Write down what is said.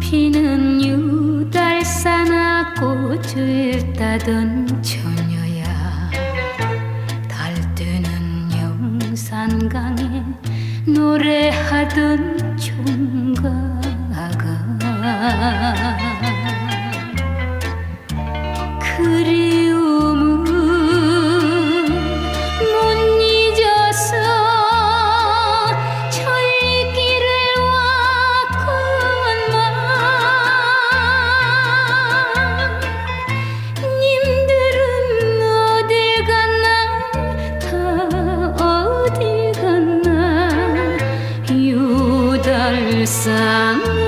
피는 유달사나 꽃을 따던 처녀야. 달 뜨는 영산강에 노래하던 총각아. 그리 sun